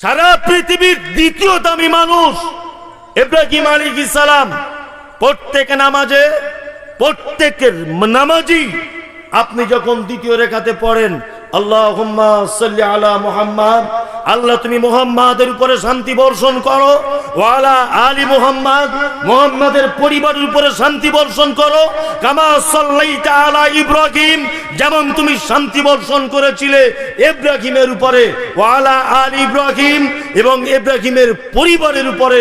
সারা পৃথিবীর দ্বিতীয় দামি মানুষ ইব্রাহিম আলী সালাম। প্রত্যেক নামাজে, প্রত্যেকের নামাজি আপনি যখন দ্বিতীয় রেখাতে পড়েন আল্লাহ সাল্লি আলা মুহাম্মদ। আল্লাহ, তুমি মুহাম্মাদের উপরে শান্তি বর্ষণ করো। ওয়ালা আলী মুহাম্মদ, মুহাম্মাদের পরিবারের উপরে শান্তি বর্ষণ করো। কামা সাল্লাইতা আলা ইব্রাহিম, যেমন তুমি শান্তি বর্ষণ করেছিলে ইব্রাহিমের উপরে। ওয়ালা আল ইব্রাহিম এবং ইব্রাহিমের পরিবারের উপরে।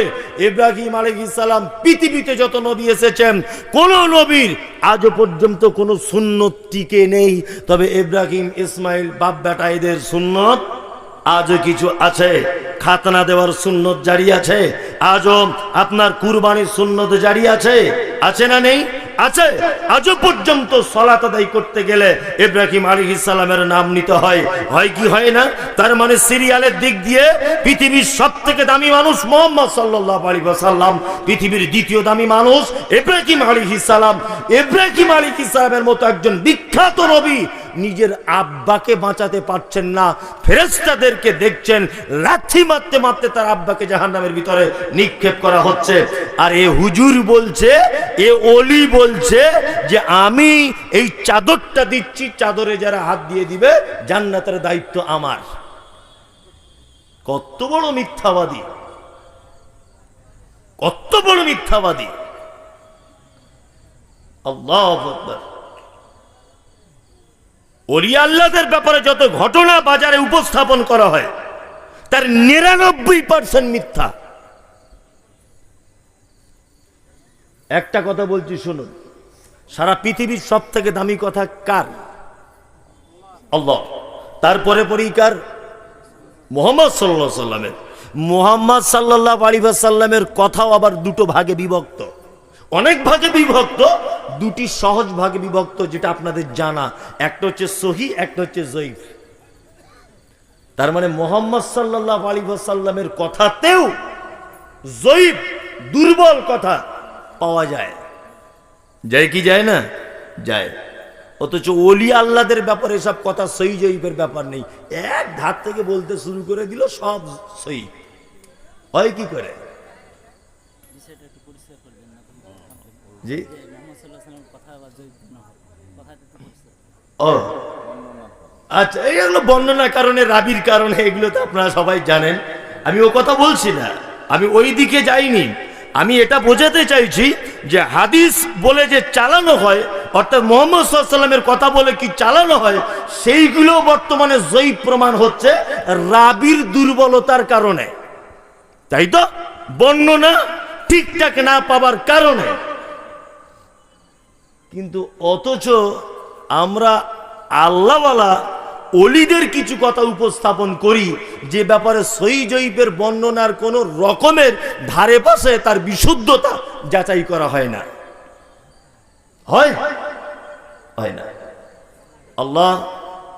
ইব্রাহিম সালাম পৃথিবীতে যত নবী এসেছেন, কোন নবীর আজও পর্যন্ত কোনো সুন্নত টিকে নেই। তবে ইব্রাহিম, ইসমাইল বাপ বেটা এদের সুন্নত আজও কিছু আছে। খাতনা দেওয়ার সুন্নত জারি আছে। আজও আপনার কুরবানির সুন্নত জারি আছে। আছে না নেই? আছে। পর্যন্ত সলাত আদায় করতে গেলে ইব্রাহিম আলী ইসালামের নাম নিতে হয়। হয় কি হয় না? তার মানে সিরিয়ালের দিক দিয়ে পৃথিবীর সব থেকে দামি মানুষ মোহাম্মদ সাল্লাহ আলী সাল্লাম পৃথিবীর দ্বিতীয় দামি মানুষ ইব্রাহিম আলী ইসালাম ইব্রাহিম আলী ইসালামের মতো একজন বিখ্যাত নবী নিজের আব্বাকে বাঁচাতে পারছেন না। ফেরেস্তাদেরকে দেখছেন, লাথি মারতে মারতে তার আব্বাকে জাহান্নামের ভিতরে নিক্ষেপ করা হচ্ছে। আর এ হুজুর বলছে, এ অলি বলছে যে আমি এই চাদরটা দিচ্ছি, চাদরে যারা হাত দিয়ে দিবে, জান্নাতের দায়িত্ব আমার। কত বড় মিথ্যাবাদী। কত বড় মিথ্যাবাদী। আল্লাহ আকবার। ওলিয়া ব্যাপারে যত ঘটনা বাজারে উপস্থাপন করা হয়, তার নিরানব্বই পার্সেন্ট মিথ্যা। একটা কথা বলছি, শুনুন। সারা পৃথিবীর সব থেকে দামি কথা কার? আল্লাহ। তারপরে পরেই কার? মোহাম্মদ সাল্লাহ সাল্লামের মোহাম্মদ সাল্লাহ আলী সাল্লামের কথাও আবার দুটো ভাগে বিভক্ত। অনেক ভাগে বিভক্ত দুটি সহজ ভাগে বিভক্ত যেটা আপনাদের জানা। একটা হচ্ছে সহি, একটা হচ্ছে জয়ীফ। তার মানে মোহাম্মদ সাল্লাহ আলী সাল্লামের কথাতেও জয়ীফ দুর্বল কথা পাওয়া যায়। যায় কি যায় না? যায়। অথচ অলি আল্লাদের ব্যাপারে সব কথা সই জয়ীফের ব্যাপার নেই। এক ধার থেকে বলতে শুরু করে দিল, সব সই হয় কি করে? জি যে মোহাম্মদ সাল্লাহ সাল্লামের কথা বা জৈব না হয় কথাটা একটু পরিষ্কার ও। আচ্ছা এইগুলো বর্ণনার কারণে, রাবির কারণে, এগুলো তো আপনারা সবাই জানেন। আমি ও কথা বলছি না। আমি ওই দিকে যাইনি। আমি এটা বোঝাতে চাইছি যে হাদিস বলে যে চালানো হয়, অর্থাৎ মোহাম্মদ সাল্লামের কথা বলে কি চালানো হয়, সেইগুলো বর্তমানে জয়ী প্রমাণ হচ্ছে রাবির দুর্বলতার কারণে। তাই তো? বর্ণনা ঠিকঠাক না পাবার কারণে। কিন্তু অথচ আমরা আল্লাহওয়ালা অলিদের কিছু কথা উপস্থাপন করি, যে ব্যাপারে সই জৈবের বর্ণনার কোন রকমের ধারে পাশে তার বিশুদ্ধতা যাচাই করা হয় না। হয়? হয় না। আল্লাহ,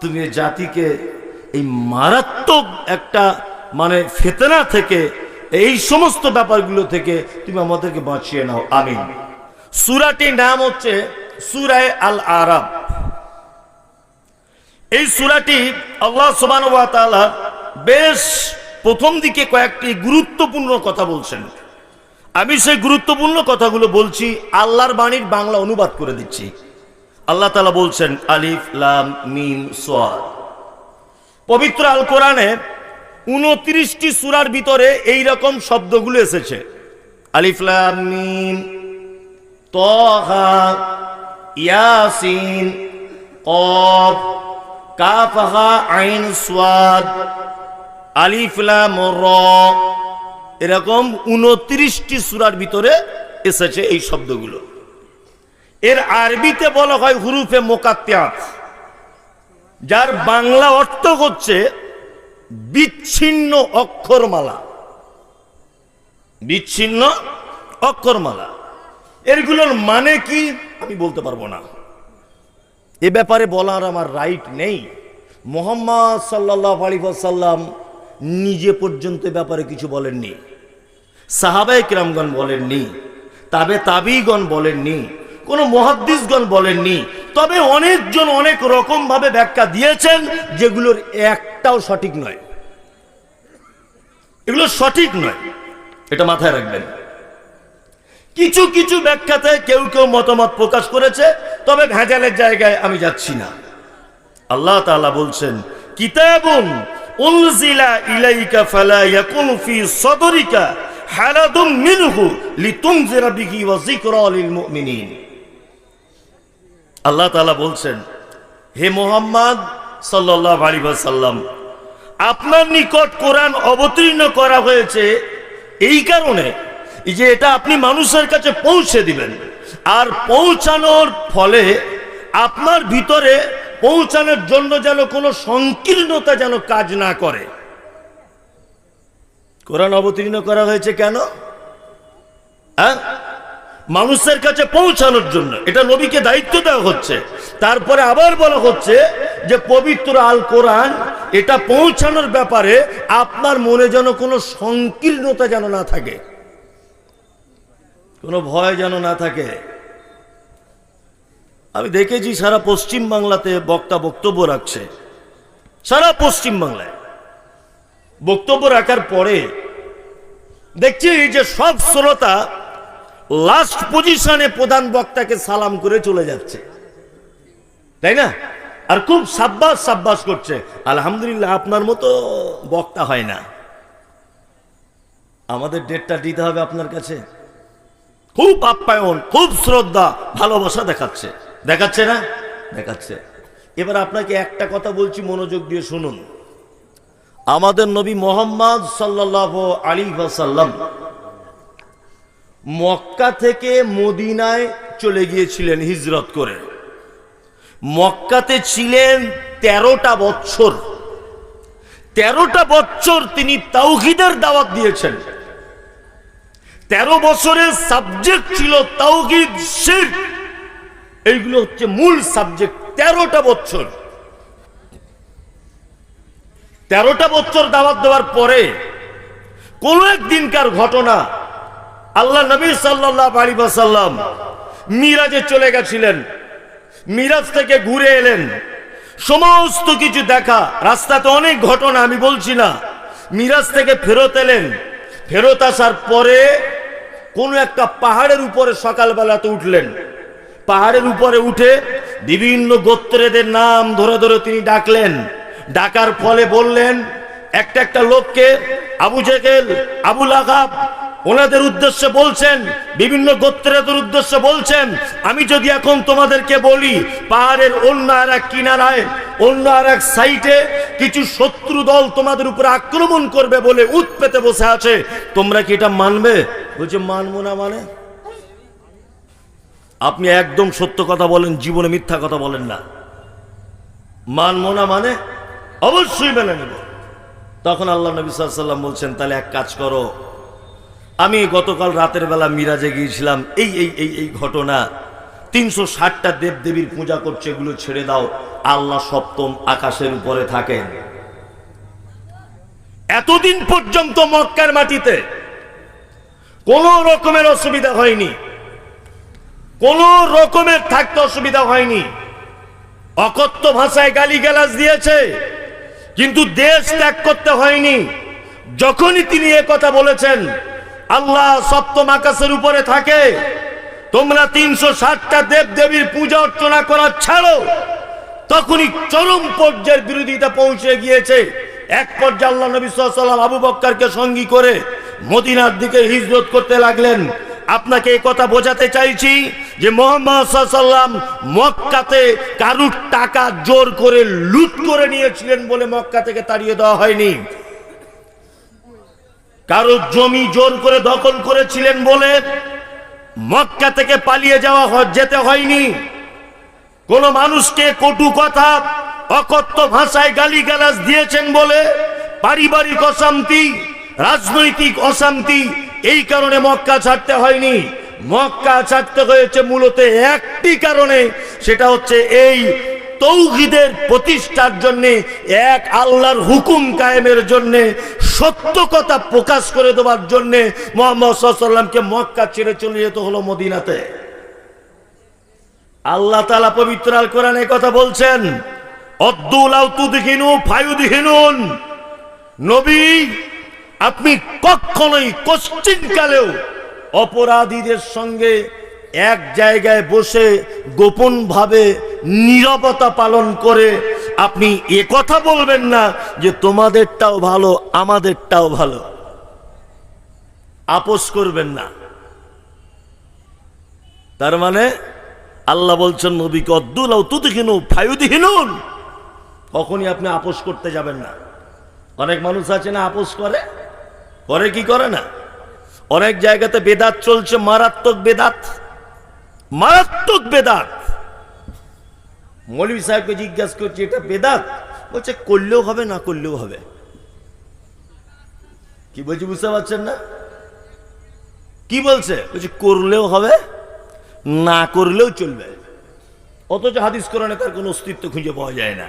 তুমি জাতিকে এই মারাত্মক একটা মানে ফেতনা থেকে, এই সমস্ত ব্যাপারগুলো থেকে তুমি আমাদেরকে বাঁচিয়ে নাও। আমিন। সুরাটির নাম হচ্ছে সুরায় আল আরাব এই সুরাটি আল্লাহ সুবান বেশ প্রথম দিকে কয়েকটি গুরুত্বপূর্ণ কথা বলছেন। আমি সেই গুরুত্বপূর্ণ কথাগুলো বলছি, আল্লাহর বাণীর বাংলা অনুবাদ করে দিচ্ছি। আল্লাহ তালা বলছেন, আলিফ, লাম, মিম সোয়াদ পবিত্র আল কোরআনে উনত্রিশটি সুরার ভিতরে এই রকম শব্দগুলো এসেছে। আলিফ, লাম, মিম তহা ইয়াসিন কাফহা আইন সোয়াদ, আলিফ লাম র। এরকম উনত্রিশটি সুরার ভিতরে এসেছে এই শব্দগুলো। এর আরবিতে বলা হয় হুরুফে মোকাত্যাত যার বাংলা অর্থ হচ্ছে বিচ্ছিন্ন অক্ষরমালা। বিচ্ছিন্ন অক্ষরমালা। এরগুলোর মানে কি আমি বলতে পারব না। এ ব্যাপারে বলার আমার রাইট নেই। মোহাম্মদ সাল্লাহ আলী সাল্লাম নিজে পর্যন্ত ব্যাপারে কিছু বলেননি। সাহাবাই কিরামগণ বলেননি, তাবে তাবিগণ বলেননি, কোনো মহাদ্দিসগণ বলেননি। তবে অনেকজন অনেক রকম ভাবে ব্যাখ্যা দিয়েছেন যেগুলোর একটাও সঠিক নয়। এগুলো সঠিক নয়। এটা মাথায় রাখবেন। কিছু কিছু ব্যাখ্যাতে কেউ কেউ মতামত প্রকাশ করেছে, তবে ভেজালের জায়গায় আমি যাচ্ছি না। আল্লাহ তাআলা বলছেন, কিতাবুন উনজিলা ইলাইকা ফালা ইয়াকুন ফি সদরিকা হালাদুম মিনহু লিতুনজিরা বিহি ওয়া যিকরা লিল মুমিনিন। আল্লাহ তাআলা বলছেন, হে মোহাম্মদ সাল্লাল্লাহু আলাইহি ওয়াসাল্লাম, আপনার নিকট কোরআন অবতীর্ণ করা হয়েছে এই কারণে যে এটা আপনি মানুষের কাছে পৌঁছে দিবেন। আর পৌঁছানোর ফলে আপনার ভিতরে পৌঁছানোর জন্য যেন কোনো সংকীর্ণতা যেন কাজ না করে। কোরআন অবতীর্ণ করা হয়েছে কেন? হ্যাঁ? মানুষের কাছে পৌঁছানোর জন্য। এটা নবীকে দায়িত্ব দেওয়া হচ্ছে। তারপরে আবার বলা হচ্ছে যে পবিত্র আল কোরআন, এটা পৌঁছানোর ব্যাপারে আপনার মনে যেন কোনো সংকীর্ণতা যেন না থাকে। কোনো ভয় যেন না থাকে। আমি দেখেছি সারা পশ্চিম বাংলাতে বক্তা বক্তব্য রাখছে। সারা পশ্চিম বাংলায়। বক্তব্য রাখার পরে দেখছি যে সব শ্রোতা লাস্ট পজিশনে প্রধান বক্তাকে সালাম করে চলে যাচ্ছে। তাই না? আর খুব সাব্বাস সাব্বাস করছে। আলহামদুলিল্লাহ আপনার মতো বক্তা হয় না। আমাদের ডেটটা দিতে হবে আপনার কাছে। খুব আপ্যায়ন, খুব শ্রদ্ধা, ভালোবাসা দেখাচ্ছে। দেখাচ্ছে না? দেখাচ্ছে। এবার আপনাকে একটা কথা বলছি, মনোযোগ দিয়ে শুনুন। আমাদের নবী মোহাম্মদ সাল্লাহ আলী সাল্লাম মক্কা থেকে মদিনায় চলে গিয়েছিলেন হিজরত করে। মক্কাতে ছিলেন তেরোটা বছর। তেরোটা বছর তিনি তাওহিদের দাওয়াত দিয়েছেন। তেরো বছরের সাবজেক্ট ছিল তাওহিদ শিরক এইগুলো হচ্ছে মূল সাবজেক্ট তেরোটা বছর। তেরোটা বছর দাওয়াত দেওয়ার পরে কোন একদিনকার ঘটনা, আল্লাহ নবী সাল্লাহ আলী সাল্লাম মিরাজে চলে গেছিলেন। মিরাজ থেকে ঘুরে এলেন। সমস্ত কিছু দেখা, রাস্তাতে অনেক ঘটনা, আমি বলছি না। মিরাজ থেকে ফেরত এলেন। ফেরত আসার পরে কোনো একটা পাহাড়ের উপরে সকালবেলাতে উঠলেন। পাহাড়ের উপরে উঠে বিভিন্ন গোত্রেদের নাম ধরে ধরে তিনি ডাকলেন। ডাকার ফলে বললেন, একটা একটা লোককে, আবু জেগেল আবুল আগাব ওনাদের উদ্দেশ্যে বলছেন, বিভিন্ন গোত্রের উদ্দেশ্যে বলছেন, আমি যদি এখন তোমাদেরকে বলি, পাহাড়ের অন্য আর এক কিনারায়, অন্য আর এক সাইটে কিছু শত্রু দল তোমাদের উপরে আক্রমণ করবে বলে উৎ পেতে বসে আছে, তোমরা কি এটা মানবে? বলছে, মানবো না মানে? আপনি একদম সত্য কথা বলেন, জীবনে মিথ্যা কথা বলেন না। মানবো না মানে? অবশ্যই মেনে নেব। তখন আল্লাহ নবী সাল্লাম বলছেন, তাহলে এক কাজ করো আমি গতকাল রাতের বেলা মিরাজে গিয়েছিলাম। এই এই এই এই ঘটনা। তিনশো ষাটটা দেব দেবীর পূজা করছে, এগুলো ছেড়ে দাও। আল্লাহ সপ্তম আকাশের উপরে থাকেন। এতদিন পর্যন্ত মক্কার মাটিতে কোন রকমের অসুবিধা হয়নি। কোন রকমের থাকতে অসুবিধা হয়নি। অকথ্য ভাষায় গালি গালিগালাজ দিয়েছে, কিন্তু দেশ ত্যাগ করতে হয়নি। যখনই তিনি কথা বলেছেন আল্লাহ সপ্তম আকাশের উপরে থাকে। তোমরা তিনশো ষাটটা দেব দেবীর পূজা অর্চনা করা ছাড়ো। তখনই চরম পর্যায়ের বিরোধিতা পৌঁছে গিয়েছে। এক পর্যায়ে আল্লাহ নবী সাল্লাম আবু বক্কারকে সঙ্গী করে মদিনার দিকে হিজরত করতে লাগলেন। আপনাকে এই কথা বোঝাতে চাইছি যে মোহাম্মদ মক্কাতে কারুর টাকা জোর করে লুট করে নিয়েছিলেন বলে মক্কা থেকে তাড়িয়ে দেওয়া হয়নি। কারও জমি জোর করে দখল করেছিলেন বলে মক্কা থেকে পালিয়ে যাওয়া যেতে হয়নি। কোন মানুষকে কটু কথা, অকথ্য ভাষায় গালিগালাজ দিয়েছেন বলে পারিবারিক অশান্তি, রাজনৈতিক অশান্তি, এই কারণে মক্কা ছাড়তে হয়নি। মক্কা ছাড়তে হয়েছে মূলত একটি কারণে, সেটা হচ্ছে এই তৌহিদের প্রতিষ্ঠার জন্য, এক আল্লাহর হুকুম কায়েমের জন্য সত্য কথা প্রকাশ করে দেওয়ার জন্য মোহাম্মদ সাল্লামকে মক্কা ছেড়ে চলে যেতে হলো মদিনাতে। আল্লাহ তালা পবিত্র আল কোরআনে কথা বলছেন অদ্দুল আউতুদহিনু ফায়ুদহিনুন। নবী, আপনি কখনোই কোশ্চিনকালেও অপরাধীদের সঙ্গে এক জায়গায় বসে গোপনভাবে নীরবতা পালন করে আপনি এ কথা বলবেন না যে তোমাদেরটাও ভালো, আমাদেরটাও ভালো। আপোষ করবেন না। তার মানে আল্লাহ বলছেন, নবীকে অদ্দুল তুতহীন ফায়ুদহীনুন। কখনই আপনি আপোষ করতে যাবেন না। অনেক মানুষ আছে না আপোষ করে? করে কি করে না? অনেক জায়গাতে বেদাত চলছে, মারাত্মক বেদাত। মারাত্মক বেদাত। মৌলভী সাহেবকে জিজ্ঞাসা করছি, এটা বেদাত? বলছে, করলেও হবে, না করলেও হবে। কি বলছি, বুঝতে পারছেন না? কি বলছে? বলছে, করলেও হবে, না করলেও চলবে। অথচ হাদিস কোরআনে তার কোনো অস্তিত্ব খুঁজে পাওয়া যায় না।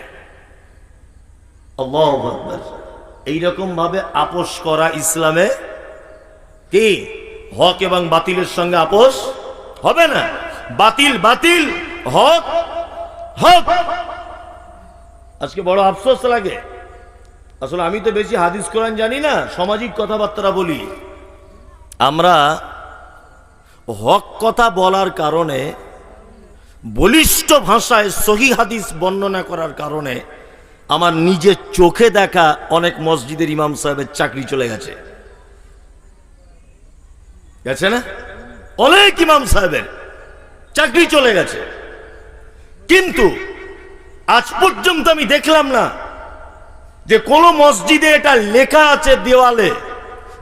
এইরকম ভাবে আপোষ করা ইসলামে কি? হক এবং বাতিলের সঙ্গে আপোষ হবে না। বাতিল বাতিল, হক হক। আজকে বড় আফসোস লাগে। আসলে আমি তো বেশি হাদিস কোরআন জানি না, সামাজিক কথাবার্তা বলি। আমরা হক কথা বলার কারণে, বলিষ্ঠ ভাষায় সহি হাদিস বর্ণনা করার কারণে আমার নিজের চোখে দেখা অনেক মসজিদের ইমাম সাহেবের চাকরি চলে গেছে। গেছে না? অনেক ইমাম সাহেবের চাকরি চলে গেছে। কিন্তু আজ পর্যন্ত আমি দেখলাম না যে কোন মসজিদে এটা লেখা আছে দেওয়ালে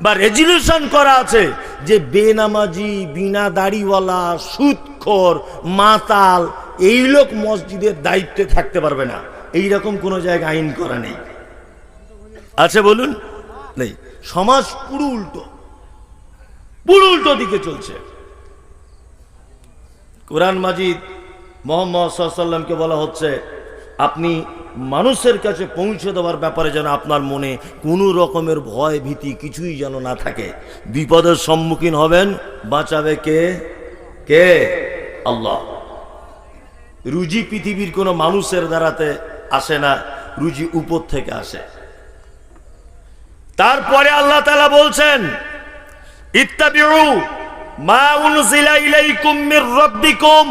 বা রেজুলেশন করা আছে যে বেনামাজি, বিনা দাড়িওয়ালা সুদখোর মাতাল, এই লোক মসজিদের দায়িত্বে থাকতে পারবে না। এই রকম কোনো জায়গায় আইন করা নেই। আছে বলুন? নেই। সমাজ পুরো উল্টো। পুরো উল্টো দিকে চলছে। কোরআন মাজিদ মোহাম্মদ বলা হচ্ছে, আপনি মানুষের কাছে পৌঁছে দেওয়ার ব্যাপারে যেন আপনার মনে কোনো রকমের ভয় ভীতি কিছুই যেন না থাকে। বিপদের সম্মুখীন হবেন, বাঁচাবে কে? কে? আল্লাহ। রুজি পৃথিবীর কোনো মানুষের দ্বারাতে আসে না, রুজি উপর থেকে আসে। তারপরে আল্লাহ তালা বলছেন, ইত্তাবিউ মা উনজিলা ইলাইকুম মির রাব্বিকুম।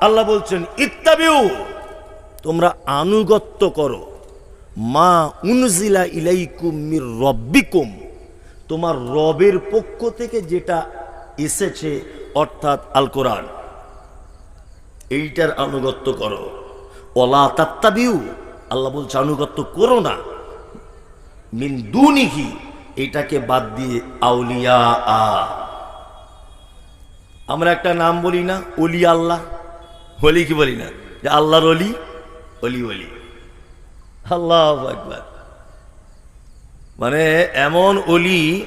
আল্লাহ বলছেন, ইত্তাবিউ, তোমরা আনুগত্য করো। মা উনজিলা ইলাইকুম মির রব্বিকুম। তোমার রবের পক্ষ থেকে যেটা এসেছে, অর্থাৎ আল কোরআন। এইটার আনুগত্য করো। ওলা তাত্তাবিউ, আল্লাহ বলছে, আনুগত্য করো না। মিন দুনিহি এটাকে বাদ দিয়ে আউলিয়া আ। আমরা একটা নাম বলি না, অলি আল্লাহ। বলি কি বলি না? যে আল্লাহর অলি অলি অলি। আল্লাহ একবার মানে এমন অলি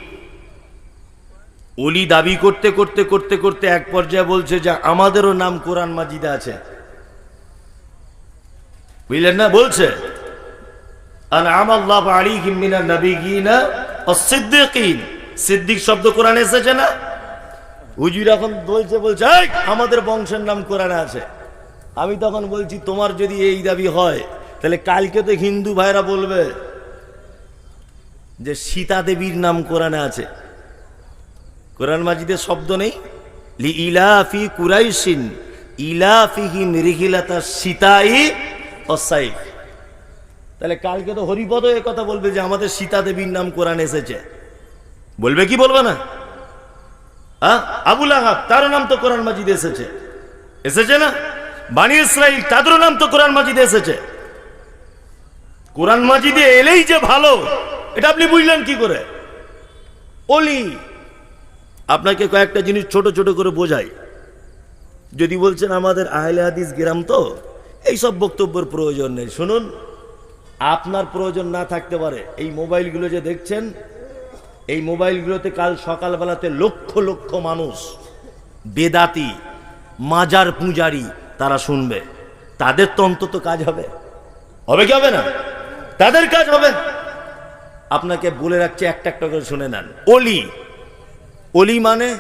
অলি দাবি করতে করতে করতে করতে এক পর্যায়ে বলছে যে আমাদেরও নাম কোরআন মাজিদে আছে। বুঝলেন না? বলছে আর আমার আনআম আল্লাহ আলাইহিম মিনান নাবিয়িনা সিদ্দিক শব্দ কোরআনে এসেছে না? হুজুর এখন বলছে বলছে "এই, আমাদের বংশের নাম কোরআনে আছে। আমি তখন বলছি তোমার যদি এই দাবি হয় তাহলে কালকে তো হিন্দু ভাইরা বলবে যে সীতা দেবীর নাম কোরআনে আছে। কোরআন মাজিদের শব্দ নেই? লি ইলাফি কুরাইশিন ইলাফিহিম রিহিলাতা সীতাই অসাইফ। তাহলে কালকে তো হরিপদ এ কথা বলবে যে আমাদের সীতা দেবীর নাম কোরআন এসেছে। বলবে কি বলবে না? হ্যাঁ আবুল আহাব তারও নাম তো কোরআন মাজিদ এসেছে। এসেছে না? বানি ইসরাইল, তাদেরও নাম তো কোরআন মাজিদে এসেছে। কোরআন মাজিদে এলেই যে ভালো, এটা আপনি বুঝলেন কি করে? অলি আপনাকে কয়েকটা জিনিস ছোট ছোট করে বোঝাই। যদি বলছেন আমাদের আহলে হাদিস গ্রাম তো, এইসব বক্তব্যের প্রয়োজন নেই। শুনুন আপনার প্রয়োজন না থাকতে পারে। এই মোবাইলগুলো যে দেখছেন, এই মোবাইলগুলোতে কাল সকালবেলাতে লক্ষ লক্ষ মানুষ, বেদাতি, মাজার পূজারি তারা শুনবে। তাদের তো অন্তত কাজ হবে। হবে কি হবে না? তাদের কাজ হবে। আপনাকে বলে রাখছি, একটা একটা করে শুনে নেন। অলি। অলি মানে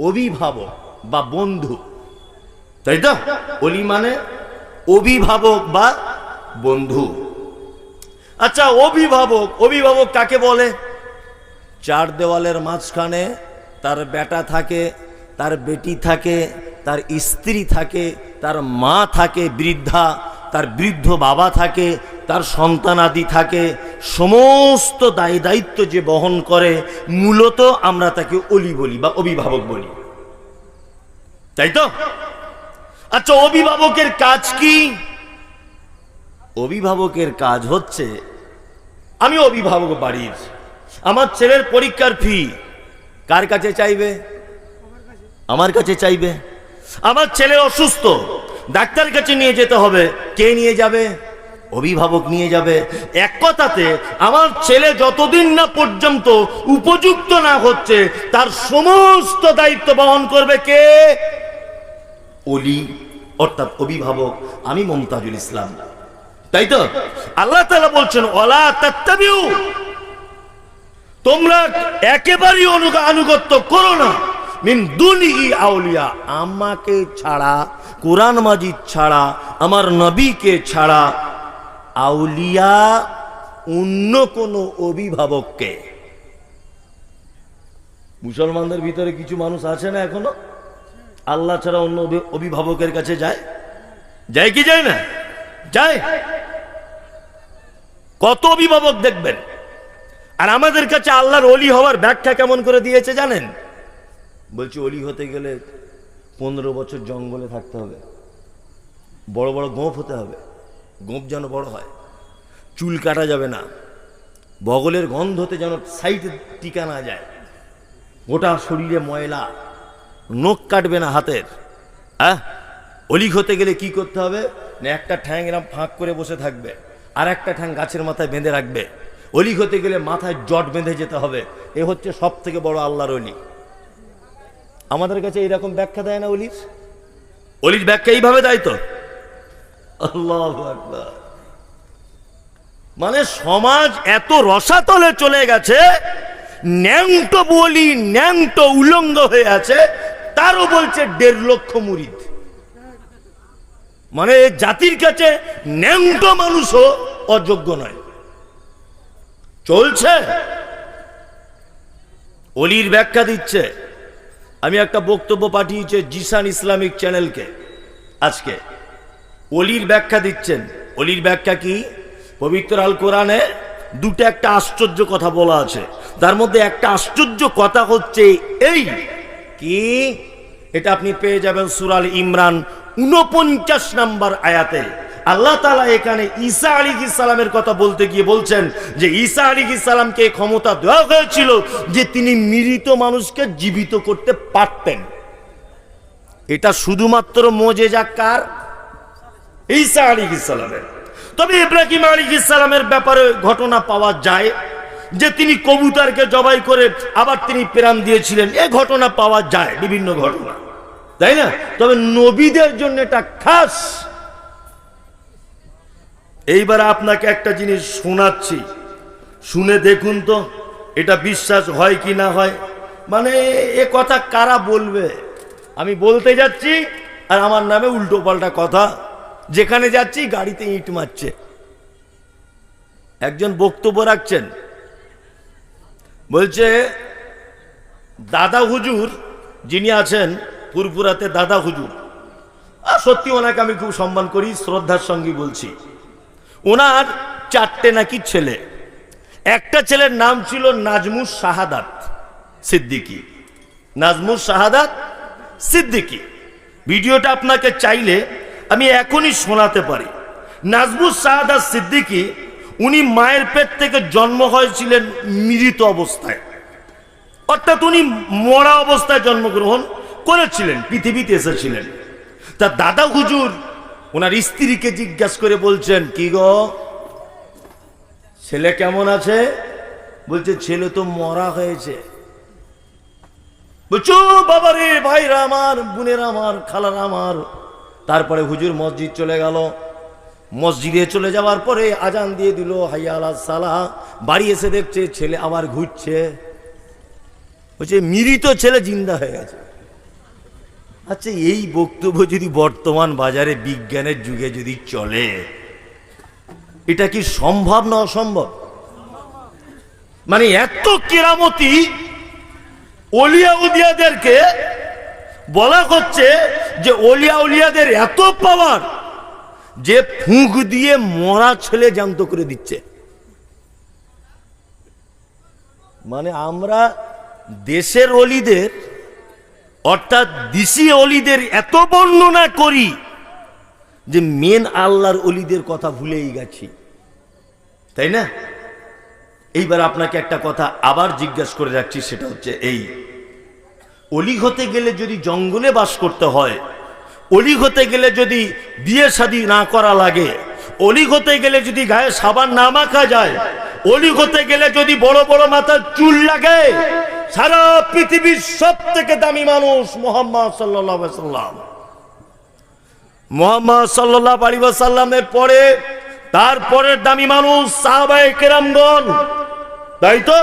অভিভাবক বা বন্ধু। তাই তো? অলি মানে অভিভাবক বা বন্ধু। আচ্ছা অভিভাবক অভিভাবক কাকে বলে? চার দেওয়ালের মাঝখানে তার বেটা থাকে, তার বেটি থাকে, তার স্ত্রী থাকে, তার মা থাকে বৃদ্ধা, তার বৃদ্ধ বাবা থাকে, তার সন্তানাদি থাকে। সমস্ত দায় দায়িত্ব যে বহন করে, মূলত আমরা তাকে অলি বলি বা অভিভাবক বলি। তাই তো? আচ্ছা অভিভাবকের কাজ কি? অভিভাবকের কাজ হচ্ছে, আমি অভিভাবক বাড়ির, আমার ছেলের পরীক্ষার ফি কার কাছে চাইবে? আমার কাছে চাইবে। আমার ছেলে অসুস্থ, ডাক্তার কাছে নিয়ে যেতে হবে। কে নিয়ে যাবে? অভিভাবক নিয়ে যাবে। এক কথাতে, আমার ছেলে যতদিন না পর্যন্ত উপযুক্ত না হচ্ছে, তার সমস্ত দায়িত্ব বহন করবে কে? অলি অর্থাৎ অভিভাবক, আমি মমতাজুল ইসলাম। তাই তো? আল্লাহ তালা বলছেন ওলা তাত্তাবিউ। তোমরা একেবারেই আনুগত্য করো না। মিন দুনিহি আউলিয়া। আমাকে ছাড়া, কোরআন মাজিদ ছাড়া, আমার নবীকে ছাড়া আউলিয়া অন্য কোনো অভিভাবককে। মুসলমানদের ভিতরে কিছু মানুষ আছে না এখনও? আল্লাহ ছাড়া অন্য অভিভাবকের কাছে যায়? যায় কি যায় না? যায়। কত অভিভাবক দেখবেন? আর আমাদের কাছে আল্লাহর অলি হওয়ার ব্যাখ্যা কেমন করে দিয়েছে জানেন? বলছি অলি হতে গেলে পনেরো বছর জঙ্গলে থাকতে হবে। বড় বড় গোঁফ হতে হবে। গোঁফ যেন বড় হয়। চুল কাটা যাবে না। বগলের গন্ধতে যেন সাইডে টিকা না যায়। গোটা শরীরে ময়লা। নখ কাটবে না হাতের। হ্যাঁ অলি হতে গেলে কি করতে হবে? না একটা ঠ্যাং ফাঁক করে বসে থাকবে। আর একটা ঠ্যাং গাছের মাথায় বেঁধে রাখবে। অলি হতে গেলে মাথায় জট বেঁধে যেতে হবে। এ হচ্ছে সব থেকে বড় আল্লাহর অলি। আমাদের কাছে এইরকম ব্যাখ্যা দেয় না অলির? অলির ব্যাখ্যা এইভাবে দেয় তো। আল্লাহ মানে সমাজ এত রসাতলে চলে গেছে, ন্যাংটো বলি, ন্যাংটো উলঙ্গ হয়ে আছে, তারও বলছে দেড় লক্ষ মুরিদ। মানে জাতির কাছে ন্যাংটো মানুষও অযোগ্য নয়। চলছে। অলির ব্যাখ্যা দিচ্ছে। আমি একটা বক্তব্য পাঠিয়েছি জিসান ইসলামিক চ্যানেলকে আজকে। অলির ব্যাখ্যা দিচ্ছেন। অলির ব্যাখ্যা কি? পবিত্র আল কোরআনে দুটো একটা আশ্চর্য কথা বলা আছে। তার মধ্যে একটা আশ্চর্য কথা হচ্ছে এই। কি? এটা আপনি পেয়ে যাবেন সুরাল ইমরান উনপঞ্চাশ নাম্বার আয়াতে। আল্লাহ তালা এখানে ঈসা আলী সালামের কথা বলতে গিয়ে বলছেন যে ঈসা আলী সালামকে ক্ষমতা দেওয়া হয়েছিল যে তিনি মৃত মানুষকে জীবিত করতে পারতেন। এটা শুধুমাত্র মোজেজা কার? ঈসা আলী সালামের। তবে ইব্রাহিম আলী ইসলামের ব্যাপারে ঘটনা পাওয়া যায় যে তিনি কবুতরকে জবাই করে আবার তিনি প্রাণ দিয়েছিলেন। এ ঘটনা পাওয়া যায়, বিভিন্ন ঘটনা। তাই না? তবে নবীদের জন্য এটা খাস। এইবার আপনাকে একটা জিনিস শোনাচ্ছি। শুনে দেখুন তো, এটা বিশ্বাস হয় কি না হয়। মানে এ কথা কারা বলবে? আমি বলতে যাচ্ছি, আর আমার নামে উল্টো পাল্টা কথা। যেখানে যাচ্ছি, গাড়িতে ইট মারছে। একজন বক্তব্য রাখছেন বলছে, দাদা হুজুর যিনি আছেন, পুরপুরাতে দাদা হুজুর। আর সত্যি ওনাকে আমি খুব সম্মান করি, শ্রদ্ধার সঙ্গে বলছি। ওনার চারটে নাকি ছেলে। একটা ছেলের নাম ছিল নাজমুস শাহাদাত সিদ্দিকি। নাজমুস শাহাদাত সিদ্দিকী। ভিডিওটা আপনাকে চাইলে আমি এখনই শোনাতে পারি। নাজমুস শাহাদাত সিদ্দিকী উনি মায়ের পেট থেকে জন্ম হয়েছিলেন মৃত অবস্থায়। অর্থাৎ উনি মরা অবস্থায় জন্মগ্রহণ করেছিলেন, পৃথিবীতে এসেছিলেন। তা দাদা হুজুর ওনার স্ত্রীকে জিজ্ঞাসা করে বলছেন, কি গো? ছেলে কেমন আছে? বলছে, ছেলে তো মরা হয়েছে। বলছো বাবা রে, ভাইরা আমার, বোনের আমার, খালার আমার। তারপরে হুজুর মসজিদ চলে গেল। মসজিদে চলে যাওয়ার পরে আজান দিয়ে দিল হাইয়া আলা সালা বাড়ি এসে দেখছে ছেলে আবার ঘুরছে। বলছে, মৃত ছেলে জিন্দা হয়ে গেছে। আচ্ছা এই বক্তব্য যদি বর্তমান বাজারে বিজ্ঞানের যুগে যদি চলে, এটা কি সম্ভব না অসম্ভব? মানে এত কেরামতি অলিয়া উলিয়াদেরকে বলা হচ্ছে যে অলিয়া উলিয়াদের এত পাওয়ার যে ফুঁক দিয়ে মরা ছেলে জ্যান্ত করে দিচ্ছে। মানে আমরা দেশের অলিদের, অর্থাৎ দিশি অলিদের এত বর্ণনা করি যে মেন আল্লাহর অলিদের কথা ভুলেই গেছি। তাই না? এইবার আপনাকে একটা কথা আবার জিজ্ঞাসা করে রাখছি, সেটা হচ্ছে এই। অলি হতে গেলে যদি জঙ্গলে বাস করতে হয় অলি হতে গেলে যদি বিয়ে শাদি না করা লাগে অলি হতে গেলে যদি গায়ে সাবান না মাখা যায় অলি হতে গেলে যদি বড় বড় মাথার চুল লাগে, সারা পৃথিবীর সব থেকে দামি মানুষ মোহাম্মদ সাল্লাম মোহাম্মদ সাল্লাহ আলী সাল্লামের পরে, তারপরের দামি মানুষ সাহাবায়ে কেরামগণ। তাই তো?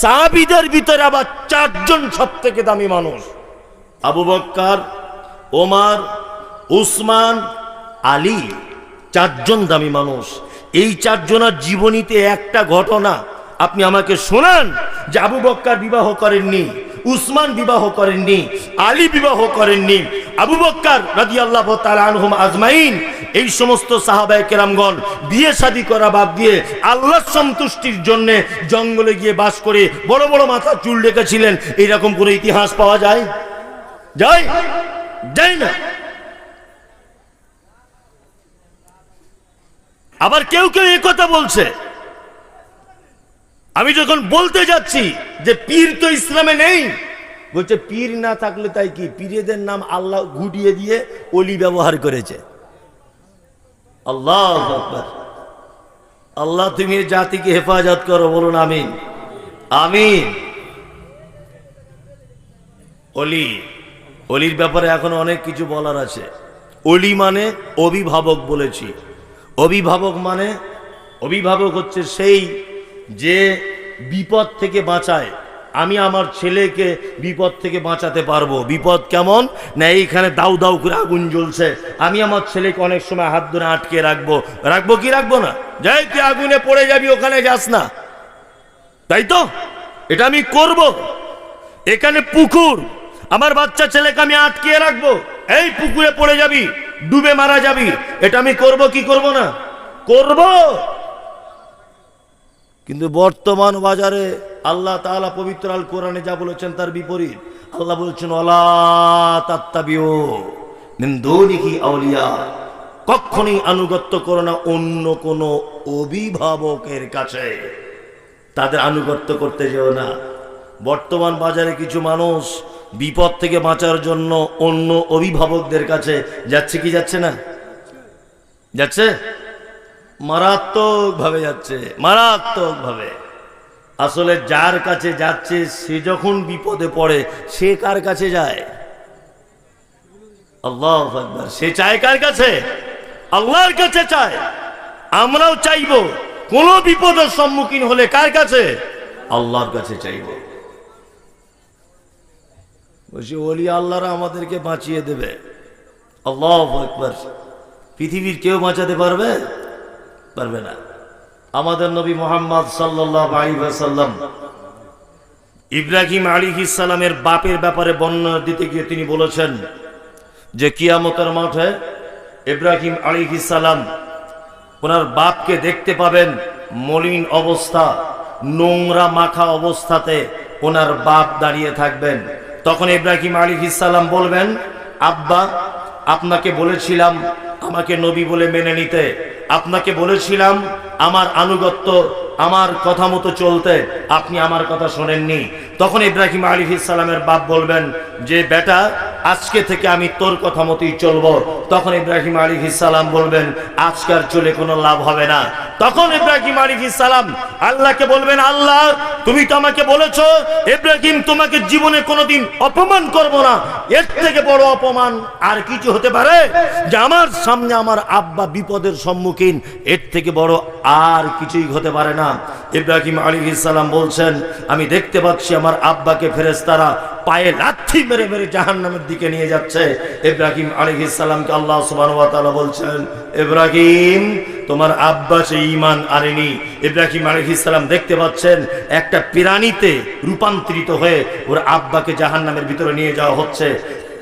সাহাবিদের ভিতরে আবার চারজন সব থেকে দামি মানুষ। আবু বক্কার ওমার, উসমান, আলী চারজন দামি মানুষ। এই চারজনের জীবনীতে একটা ঘটনা। আপনি আমাকে শোনান যে আবু বক্কার বিবাহ করেননি, উসমান বিবাহ করেননি, আলী বিবাহ করেননি। আবু বক্কার রাজি আল্লাহ আনহুম আজমাইন, এই সমস্ত সাহাবায় কেরামগণ বিয়ে শাদী করা বাদ দিয়ে আল্লাহ সন্তুষ্টির জন্য জঙ্গলে গিয়ে বাস করে বড় বড় মাথা চুল রেখেছিলেন। এইরকম কোনো ইতিহাস পাওয়া যায়? যায়? না। আবার কেউ কেউ কথা বলছে। আমি যখন বলতে যাচ্ছি যে পীর তো ইসলামে নেই, বলছে পীর না থাকলে তাই কি? পীরেদের নাম আল্লাহ ঘুটিয়ে দিয়ে অলি ব্যবহার করেছে। আল্লাহ আল্লাহ তুমি জাতিকে হেফাজত করো, বলুন আমিন। আমিন। অলি অলির ব্যাপারে এখন অনেক কিছু বলার আছে। অলি মানে অভিভাবক বলেছি। অভিভাবক মানে অভিভাবক হচ্ছে সেই যে বিপদ থেকে বাঁচায়। আমি আমার ছেলেকে বিপদ থেকে বাঁচাতে পারব। বিপদ কেমন? না এইখানে দাউ দাউ করে আগুন জ্বলছে। আমি আমার ছেলেকে অনেক সময় হাত ধরে আটকে রাখব। রাখব কি রাখব না? যাই, তুই আগুনে পড়ে যাবি, ওখানে যাস না। তাই তো? এটা আমি করব। এখানে পুকুর। আমার বাচ্চা ছেলেকে আমি আটকিয়ে রাখব। এই পুকুরে পড়ে যাবি, ডুবে মারা যাবি। এটা আমি করব কি করব না? করব। কিন্তু বর্তমান বাজারে আল্লাহ তাআলা পবিত্র আল কোরআনে যা বলেছেন তার বিপরীত। আল্লাহ বলছেন অলা আউলিয়া। কখনই আনুগত্য করো না অন্য কোনো অভিভাবকের কাছে। তাদের আনুগত্য করতে যেও না। বর্তমান বাজারে কিছু মানুষ বিপদ থেকে বাঁচার জন্য অন্য অভিভাবকদের কাছে যাচ্ছে কি যাচ্ছে না? যাচ্ছে? মারাত্মক ভাবে যাচ্ছে মারাত্মক ভাবে আসলে যার কাছে যাচ্ছে, সে যখন বিপদে পড়ে, সে কার কাছে যায়? আল্লাহ সে চায় কার কাছে? আল্লাহর কাছে চায়। আমরাও চাইব, কোন বিপদের সম্মুখীন হলে কার কাছে? আল্লাহর কাছে চাইব। বলছি, ওলি আল্লাহরা আমাদেরকে বাঁচিয়ে দেবে। আল্লাহ একবার পৃথিবীর কেউ বাঁচাতে পারবে? পারবে না। আমাদের নবী মোহাম্মদ সাল্লাম ইব্রাহিম আলী ইসালামের বাপের ব্যাপারে বর্ণনা দিতে গিয়ে তিনি বলেছেন যে, কিয়ামতের মাঠে ইব্রাহিম আলী ইসালাম ওনার বাপকে দেখতে পাবেন মলিন অবস্থা, নোংরা মাখা অবস্থাতে ওনার বাপ দাঁড়িয়ে থাকবেন। তখন ইব্রাহিম আলী ইসাল্লাম বলবেন, আব্বা, আপনাকে বলেছিলাম আমাকে নবী বলে মেনে নিতে। আপনাকে বলেছিলাম আমার আনুগত্য, আমার কথা মতো চলতে। আপনি আমার কথা শোনেননি। তখন ইব্রাহিম আলী ইসালামের বাপ বলবেন, যে বেটা, আজকে থেকে আমি তোর কথা মতোই চলবো। তখন ইব্রাহিম আলী সালাম বলবেন, আজকার চলে কোনো লাভ হবে না। তখন ইব্রাহিম আলী সালাম আল্লাহকে বলবেন, আল্লাহ, তুমি তো আমাকে বলেছ, ইব্রাহিম তোমাকে জীবনে কোনোদিন অপমান করব না। এর থেকে বড় অপমান আর কিছু হতে পারে? যে আমার সামনে আমার আব্বা বিপদের সম্মুখীন, এর থেকে বড় আর কিছুই হতে পারে না। ইব্রাহিম আলী সালাম বলছেন, আমি দেখতে পাচ্ছি আমার আব্বাকে ফেরেস্তারা পায়ে লাথি মেরে মেরে জাহান নামের দিকে নিয়ে যাচ্ছে। ইব্রাহিম আলী সালামকে আল্লাহ সুবাহ বলছেন, ইব্রাহিম, তোমার আব্বা সে ইমান আরেনি ইব্রাহিম আলী সালাম দেখতে পাচ্ছেন একটা প্রাণীতে রূপান্তরিত হয়ে ওর আব্বাকে জাহান নামের ভিতরে নিয়ে যাওয়া হচ্ছে।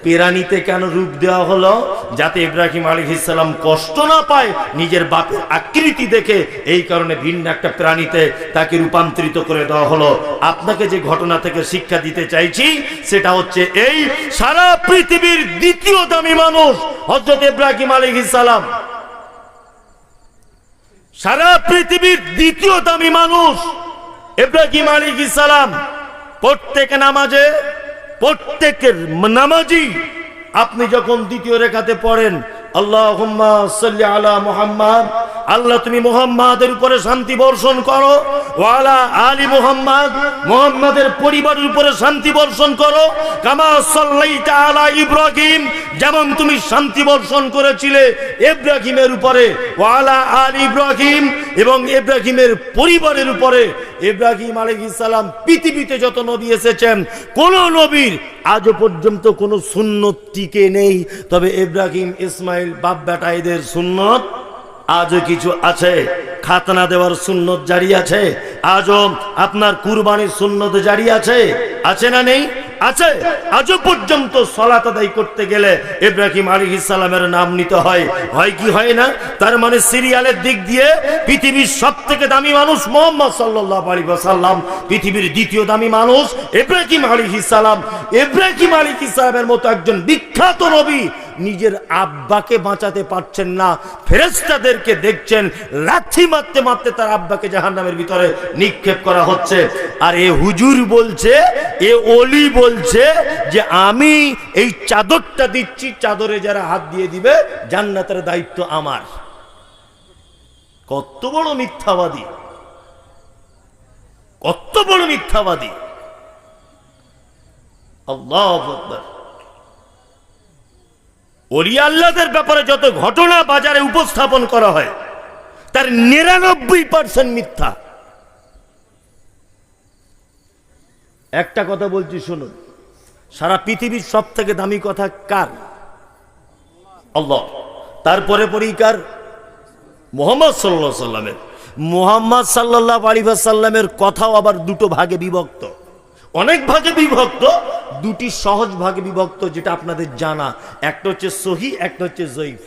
পেরানিতে কেন রূপ দেওয়া হলো? যাতে ইব্রাহিম আলী ইসলাম কষ্ট না পায় নিজের বাপের আকৃতি দেখে। এই কারণে ভিন্ন একটা প্রাণীতে তাকে রূপান্তরিত করে দেওয়া হলো। আপনাকে যে ঘটনা থেকে শিক্ষা দিতে চাইছি, সেটা হচ্ছে এই, সারা পৃথিবীর দ্বিতীয় দামি মানুষ হজরত ইব্রাহিম আলী ইসলাম সারা পৃথিবীর দ্বিতীয় দামি মানুষ, ইব্রাহিম আলী ইসালাম প্রত্যেক নামাজে প্রত্যেকের নামাজি। আপনি যখন দ্বিতীয় রেখাতে পড়েন আল্লাহ সাল্লি আলা মোহাম্মদ। আল্লাহ, তুমি মোহাম্মদের উপরে শান্তি বর্ষণ করো। ওয়ালা আলী মোহাম্মদ, মোহাম্মদের পরিবারের উপরে শান্তি বর্ষণ করো। কামা সাল্লাইতা আলা ইব্রাহিম, যেমন তুমি শান্তি বর্ষণ করেছিলে ইব্রাহিমের উপরে। ওয়ালা আল ইব্রাহিম এবং ইব্রাহিমের পরিবারের উপরে। ইব্রাহিম সালাম পৃথিবীতে যত নবী এসেছেন, কোন নবীর আজও পর্যন্ত কোনো সুন্নত টিকে নেই। তবে ইব্রাহিম ইসমাইল বাপ বেটা এদের সুন্নত আজও কিছু আছে। খাতনা দেওয়ার সুন্নত জারি আছে। আজও আপনার কুরবানির সুন্নত জারি আছে। আছে না নেই? আছে। আজও পর্যন্ত সলাত আদায় করতে গেলে ইব্রাহিম আলী ইসালামের নাম নিতে হয়। হয় কি হয় না? তার মানে সিরিয়ালের দিক দিয়ে পৃথিবীর সব থেকে দামি মানুষ মোহাম্মদ সাল্লাহ আলী সাল্লাম পৃথিবীর দ্বিতীয় দামি মানুষ ইব্রাহিম আলী ইসালাম ইব্রাহিম আলী ইসালামের মতো একজন বিখ্যাত নবী নিজের আব্বাকে বাঁচাতে পারছেন না। ফেরেস্তাদেরকে দেখছেন, লাথি মারতে মারতে তার আব্বাকে জাহান্নামের ভিতরে নিক্ষেপ করা হচ্ছে। আর এ হুজুর বলছে, এ অলি বলছে যে আমি এই চাদরটা দিচ্ছি, চাদরে যারা হাত দিয়ে দিবে, জান্নাতের দায়িত্ব আমার। কত বড় মিথ্যাবাদী। কত বড় মিথ্যাবাদী। আল্লাহ আকবার। আল্লাহদের ব্যাপারে যত ঘটনা বাজারে উপস্থাপন করা হয়, তার নিরানব্বই পার্সেন্ট মিথ্যা। একটা কথা বলছি, শুনুন। সারা পৃথিবীর সব থেকে দামি কথা কার? আল্লাহ। তারপরে পরেই কার? মোহাম্মদ সাল্লাহ সাল্লামের মোহাম্মদ সাল্লাহ আলী সাল্লামের কথাও আবার দুটো ভাগে বিভক্ত। অনেক ভাগে বিভক্ত, দুটি সহজ ভাগে বিভক্ত যেটা আপনাদের জানা। একটা হচ্ছে সহি, একটা হচ্ছে জয়ীফ।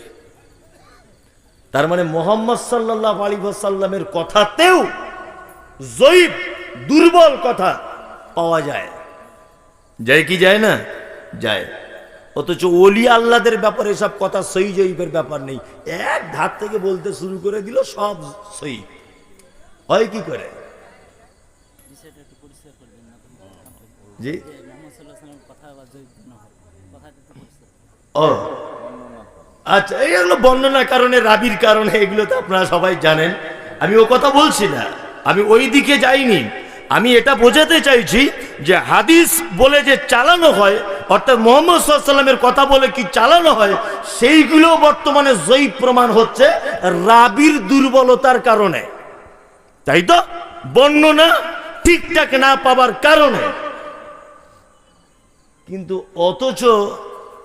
তার মানে মোহাম্মদ সাল্লাহ আলী সাল্লামের কথাতেও জয়ীফ দুর্বল কথা পাওয়া যায়। যায় কি যায় না? যায়। অথচ অলি আল্লাদের ব্যাপারে সব কথা সই জয়ীফের ব্যাপার নেই। এক ধার থেকে বলতে শুরু করে দিল, সব সই হয় কি করে বিষয়টা একটু পরিষ্কার করবেন না জি যে মোহাম্মদ সাল্লাহ সাল্লামের কথা বা জৈব না হয় কথাটা একটু পরিষ্কার ও। আচ্ছা এইগুলো বর্ণনার কারণে, রাবির কারণে, এগুলো তো আপনারা সবাই জানেন। আমি ও কথা বলছি না। আমি ওই দিকে যাইনি। আমি এটা বোঝাতে চাইছি যে হাদিস বলে যে চালানো হয়, অর্থাৎ মোহাম্মদ সাল্লামের কথা বলে কি চালানো হয়, সেইগুলো বর্তমানে জয়ী প্রমাণ হচ্ছে রাবির দুর্বলতার কারণে। তাই তো? বর্ণনা ঠিকঠাক না পাবার কারণে। কিন্তু অথচ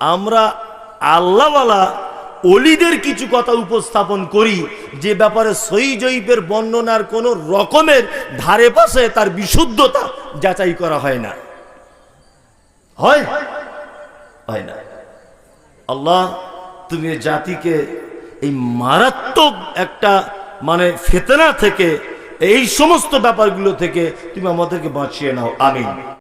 আমরা আল্লাহওয়ালা অলিদের কিছু কথা উপস্থাপন করি, যে ব্যাপারে সই জৈবের বর্ণনার কোন রকমের ধারে পাশে তার বিশুদ্ধতা যাচাই করা হয় না। হয়? হয় না। আল্লাহ, তুমি জাতিকে এই মারাত্মক একটা মানে ফেতনা থেকে, এই সমস্ত ব্যাপারগুলো থেকে তুমি আমাদেরকে বাঁচিয়ে নাও। আমিন।